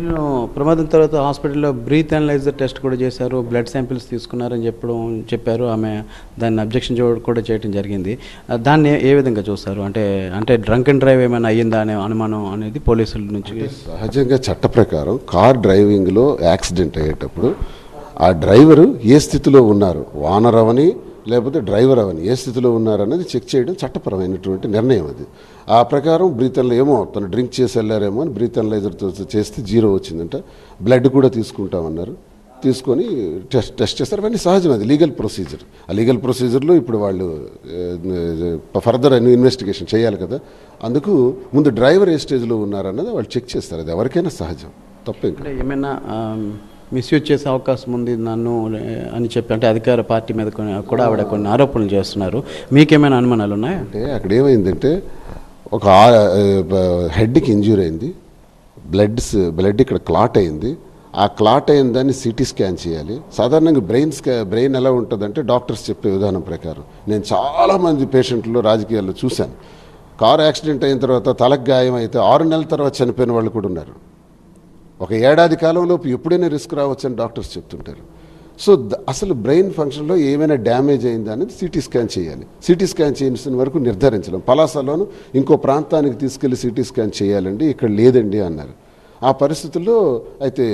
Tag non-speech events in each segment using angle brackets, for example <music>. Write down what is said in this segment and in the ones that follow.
నేను ప్రమాదం తర్వాత హాస్పిటల్లో బ్రీత్ అనలైజర్ టెస్ట్ కూడా చేశారు బ్లడ్ శాంపిల్స్ తీసుకున్నారని చెప్పడం చెప్పారు. ఆమె దాన్ని అబ్జెక్షన్ కూడా చేయడం జరిగింది. దాన్ని ఏ విధంగా చూస్తారు అంటే అంటే డ్రంక్ అండ్ డ్రైవ్ ఏమైనా అయ్యిందా అనే అనుమానం అనేది పోలీసుల నుంచి సహజంగా చట్ట ప్రకారం కార్ డ్రైవింగ్లో యాక్సిడెంట్ అయ్యేటప్పుడు ఆ డ్రైవరు ఏ స్థితిలో ఉన్నారు? వానరవని అవని లేకపోతే డ్రైవర్ అవని ఏ స్థితిలో ఉన్నారనేది చెక్ చేయడం చట్టపరమైనటువంటి నిర్ణయం అది. ఆ ప్రకారం బ్రీతన్లో ఏమో తను డ్రింక్ చేసి వెళ్ళారేమో అని బ్రీతన్లైజర్తో చేస్తే జీరో వచ్చిందంట. బ్లడ్ కూడా తీసుకుంటామన్నారు. తీసుకొని టెస్ట్ టెస్ట్ చేస్తారు. అవన్నీ సహజం అది లీగల్ ప్రొసీజర్. ఆ లీగల్ ప్రొసీజర్లో ఇప్పుడు వాళ్ళు ఫర్దర్ ఇన్వెస్టిగేషన్ చేయాలి కదా. అందుకు ముందు డ్రైవర్ ఏ స్టేజ్లో ఉన్నారన్నది వాళ్ళు చెక్ చేస్తారు. అది ఎవరికైనా సహజం. తప్పేం ఏమైనా మిస్యూజ్ చేసే అవకాశం ఉంది నన్ను అని చెప్పి అంటే అధికార పార్టీ మీద కొన్ని కూడా ఆవిడ కొన్ని ఆరోపణలు చేస్తున్నారు. మీకేమైనా అనుమానాలు ఉన్నాయా? అంటే అక్కడ ఏమైందంటే ఒక హెడ్కి ఇంజ్యూర్ అయింది. బ్లడ్స్ బ్లడ్ ఇక్కడ క్లాట్ అయింది. ఆ క్లాట్ అయిన దాన్ని సిటీ స్కాన్ చేయాలి. సాధారణంగా బ్రెయిన్ స్కా బ్రెయిన్ ఎలా ఉంటుందంటే డాక్టర్స్ చెప్పే విధానం ప్రకారం. నేను చాలామంది పేషెంట్లు రాజకీయాల్లో చూశాను. కారు యాక్సిడెంట్ అయిన తర్వాత తలకు గాయం అయితే ఆరు నెలల తర్వాత చనిపోయిన వాళ్ళు కూడా ఉన్నారు. ఒక ఏడాది కాలంలోపు ఎప్పుడైనా రిస్క్ రావచ్చని డాక్టర్స్ చెప్తుంటారు. సో అసలు బ్రెయిన్ ఫంక్షన్లో ఏమైనా డ్యామేజ్ అయిందా అనేది సిటీ స్కాన్ చేయాలి. సిటీ స్కాన్ చేసిన వరకు నిర్ధారించడం పలాసలోను ఇంకో ప్రాంతానికి తీసుకెళ్ళి సిటీ స్కాన్ చేయాలండి ఇక్కడ లేదండి అన్నారు. ఆ పరిస్థితుల్లో అయితే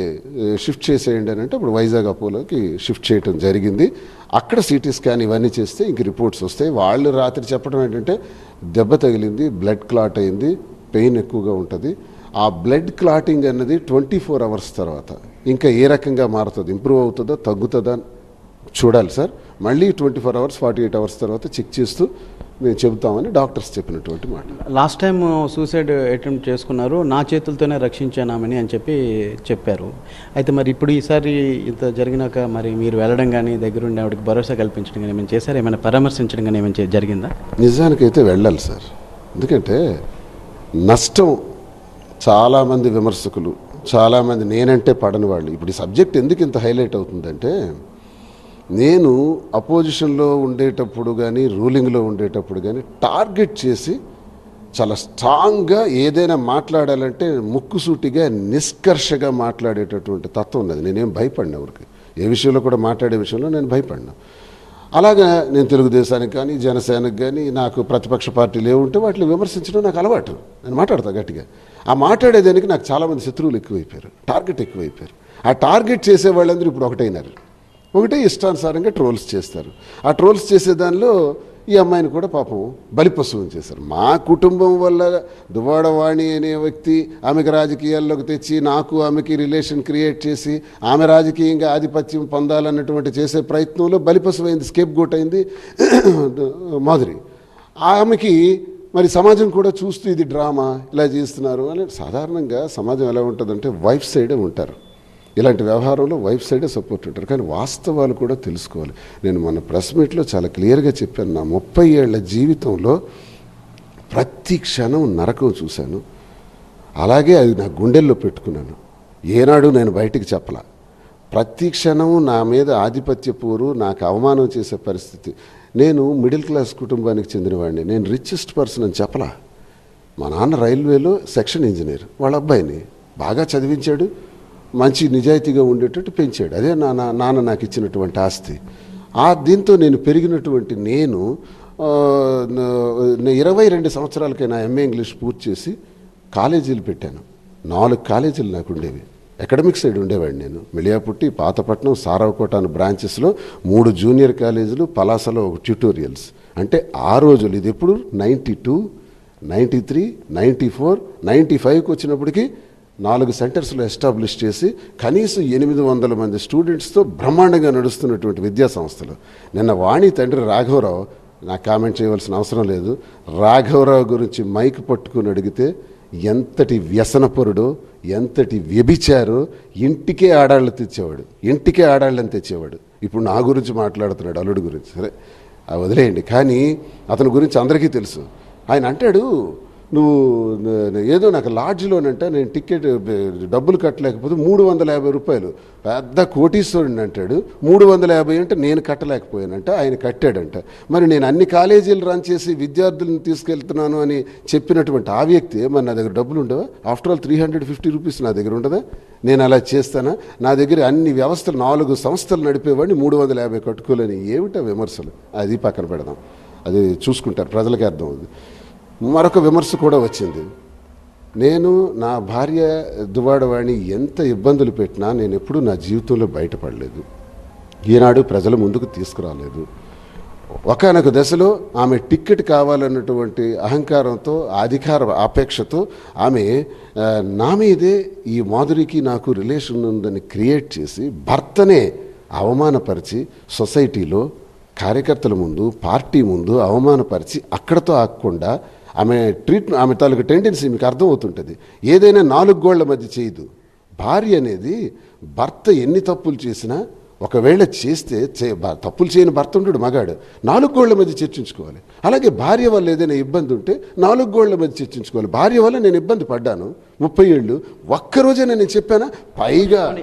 షిఫ్ట్ చేసేయండి అని అంటే ఇప్పుడు వైజాగ్ అపోలోకి షిఫ్ట్ చేయడం జరిగింది. అక్కడ సిటీ స్కాన్ ఇవన్నీ చేస్తే ఇంక రిపోర్ట్స్ వస్తాయి. వాళ్ళు రాత్రి చెప్పడం ఏంటంటే దెబ్బ తగిలింది బ్లడ్ క్లాట్ అయింది పెయిన్ ఎక్కువగా ఉంటుంది. ఆ బ్లడ్ క్లాటింగ్ అన్నది ట్వంటీ ఫోర్ అవర్స్ తర్వాత. ఇంకా ఏ రకంగా మారుతుంది? ఇంప్రూవ్ అవుతుందా? తగ్గుతుందా? చూడాలి సార్. మళ్ళీ twenty four hours forty eight hours తర్వాత చెక్ చేస్తూ మేము చెబుతామని డాక్టర్స్ చెప్పినటువంటి మాట. లాస్ట్ టైం సూసైడ్ అటెంప్ట్ చేసుకున్నారు. నా చేతులతోనే రక్షించానామని అని చెప్పి చెప్పారు. అయితే మరి ఇప్పుడు ఈసారి ఇంత జరిగినాక మరి మీరు వెళ్ళడం కానీ దగ్గరుండి ఆవిడకి భరోసా కల్పించడం కానీ ఏమైనా చేశారు? ఏమైనా పరామర్శించడం కానీ ఏమైనా జరిగిందా? నిజానికైతే వెళ్ళాలి సార్. ఎందుకంటే నష్టం చాలామంది విమర్శకులు చాలామంది నేనంటే పడని వాళ్ళు. ఇప్పుడు ఈ సబ్జెక్ట్ ఎందుకు ఇంత హైలైట్ అవుతుందంటే నేను అపోజిషన్లో ఉండేటప్పుడు కానీ రూలింగ్లో ఉండేటప్పుడు కానీ టార్గెట్ చేసి చాలా స్ట్రాంగ్గా ఏదైనా మాట్లాడాలంటే ముక్కుసూటిగా నిష్కర్షగా మాట్లాడేటటువంటి తత్వం ఉన్నది. నేనేం భయపడిన ఎవరికి ఏ విషయంలో కూడా మాట్లాడే విషయంలో నేను భయపడినా. అలాగా నేను తెలుగుదేశానికి కానీ జనసేనకి కానీ నాకు ప్రతిపక్ష పార్టీలు ఏముంటే వాటిని విమర్శించడం నాకు అలవాటు. నేను మాట్లాడతా గట్టిగా. ఆ మాట్లాడేదానికి నాకు చాలామంది శత్రువులు ఎక్కువైపోయారు. టార్గెట్ ఎక్కువైపోయారు. ఆ టార్గెట్ చేసే వాళ్ళందరూ ఇప్పుడు ఒకటైనారు. ఒకటే ఇష్టానుసారంగా ట్రోల్స్ చేస్తారు. ఆ ట్రోల్స్ చేసే దానిలో ఈ అమ్మాయిని కూడా పాపం బలిపశువుని చేశారు. మా కుటుంబం వల్ల దువాడవాణి అనే వ్యక్తి ఆమెకు రాజకీయాల్లోకి తెచ్చి నాకు ఆమెకి రిలేషన్ క్రియేట్ చేసి ఆమె రాజకీయంగా ఆధిపత్యం పొందాలన్నటువంటి చేసే ప్రయత్నంలో బలిపశువైంది స్కేప్ గోట్ అయింది <clears throat> మాధురి. ఆమెకి మరి సమాజం కూడా చూస్తూ ఇది డ్రామా ఇలా చేస్తున్నారు అని సాధారణంగా సమాజం ఎలా ఉంటుందంటే వైఫ్ సైడే ఉంటారు. ఇలాంటి వ్యవహారంలో వైఫ్ సైడే సపోర్ట్ ఉంటారు. కానీ వాస్తవాలు కూడా తెలుసుకోవాలి. నేను మన ప్రెస్ మీట్లో చాలా క్లియర్గా చెప్పాను. నా ముప్పై ఏళ్ళ జీవితంలో ప్రతి క్షణం నరకం చూశాను. అలాగే అది నా గుండెల్లో పెట్టుకున్నాను. ఏనాడు నేను బయటికి చెప్పలా. ప్రతి క్షణం నా మీద ఆధిపత్య పోరు నాకు అవమానం చేసే పరిస్థితి. నేను మిడిల్ క్లాస్ కుటుంబానికి చెందినవాడిని. నేను రిచెస్ట్ పర్సన్ అని చెప్పలా. మా నాన్న రైల్వేలో సెక్షన్ ఇంజనీర్. వాళ్ళ అబ్బాయిని బాగా చదివించాడు. మంచి నిజాయితీగా ఉండేటట్టు పెంచాడు. అదే నా నాన్న నాకు ఇచ్చినటువంటి ఆస్తి. ఆ దీంతో నేను పెరిగినటువంటి నేను ఇరవై రెండు సంవత్సరాలకే నా ఎంఏ ఇంగ్లీష్ పూర్తి చేసి కాలేజీలు పెట్టాను. నాలుగు కాలేజీలు నాకు ఉండేవి. అకాడమిక్ సైడ్ ఉండేవాడిని నేను. మిలియాపుట్టి పాతపట్నం సారవకోట అనే బ్రాంచెస్లో మూడు జూనియర్ కాలేజీలు పలాసలో ఒక ట్యూటోరియల్స్. అంటే ఆ రోజులు ఇది ఎప్పుడు? Ninety two ninety three ninety four ninety ఫైవ్కి వచ్చినప్పటికీ నాలుగు సెంటర్స్లో ఎస్టాబ్లిష్ చేసి కనీసం ఎనిమిది వందల మంది స్టూడెంట్స్తో బ్రహ్మాండంగా నడుస్తున్నటువంటి విద్యా సంస్థలు. నిన్న వాణి తండ్రి రాఘవరావు నాకు కామెంట్ చేయవలసిన అవసరం లేదు రాఘవరావు గురించి మైక్ పట్టుకుని అడిగితే ఎంతటి వ్యసనపరుడు ఎంతటి వ్యభిచారో ఇంటికే ఆడాళ్ళు తెచ్చేవాడు ఇంటికే ఆడాళ్ళని తెచ్చేవాడు. ఇప్పుడు నా గురించి మాట్లాడుతున్నాడు అల్లుడు గురించి. సరే వదిలేయండి. కానీ అతని గురించి అందరికీ తెలుసు. ఆయన అంటాడు నువ్వు ఏదో నాకు లాడ్జ్లోనంటే నేను టికెట్ డబ్బులు కట్టలేకపోతే మూడు వందల యాభై రూపాయలు. పెద్ద కోటీశ్వరుని అంటాడు. మూడు వందల యాభై అంటే నేను కట్టలేకపోయానంట ఆయన కట్టాడంట. మరి నేను అన్ని కాలేజీలు రన్ చేసి విద్యార్థులను తీసుకెళ్తున్నాను అని చెప్పినటువంటి ఆ వ్యక్తి మరి నా దగ్గర డబ్బులు ఉండవా? After all three hundred fifty rupees నా దగ్గర ఉండదా? నేను అలా చేస్తానా? నా దగ్గర అన్ని వ్యవస్థలు నాలుగు సంస్థలు నడిపేవాడిని మూడు వందల యాభై కట్టుకోలేని ఏమిటా విమర్శలు? అది పక్కన పెడదాం. అది చూసుకుంటారు. ప్రజలకి అర్థం అవుతుంది మరొక విమర్శ కూడా వచ్చింది. నేను నా భార్య దువాడవాణి ఎంత ఇబ్బందులు పెట్టినా నేను ఎప్పుడూ నా జీవితంలో బయటపడలేదు. ఈనాడు ప్రజల ముందుకు తీసుకురాలేదు. ఒకనొక దశలో ఆమె టిక్కెట్ కావాలన్నటువంటి అహంకారంతో అధికార ఆపేక్షతో ఆమె నా మీదే ఈ మాధురికి నాకు రిలేషన్ ఉందని క్రియేట్ చేసి భర్తనే అవమానపరిచి సొసైటీలో కార్యకర్తల ముందు పార్టీ ముందు అవమానపరిచి అక్కడతో ఆగకుండా ఆమె ట్రీట్ ఆమె తాలూకు టెండెన్సీ మీకు అర్థమవుతుంటుంది. ఏదైనా నాలుగు గోళ్ళ మధ్య చేయదు. భార్య అనేది భర్త ఎన్ని తప్పులు చేసినా ఒకవేళ చేస్తే చే తప్పులు చేయని భర్త ఉంటాడు మగాడు. నాలుగు గోళ్ళ మధ్య చర్చించుకోవాలి. అలాగే భార్య వల్ల ఏదైనా ఇబ్బంది ఉంటే నాలుగు గోళ్ళ మధ్య చర్చించుకోవాలి. భార్య వల్ల నేను ఇబ్బంది పడ్డాను. ముప్పై ఏళ్ళు. ఒక్కరోజే నేను చెప్పానా? పైగా.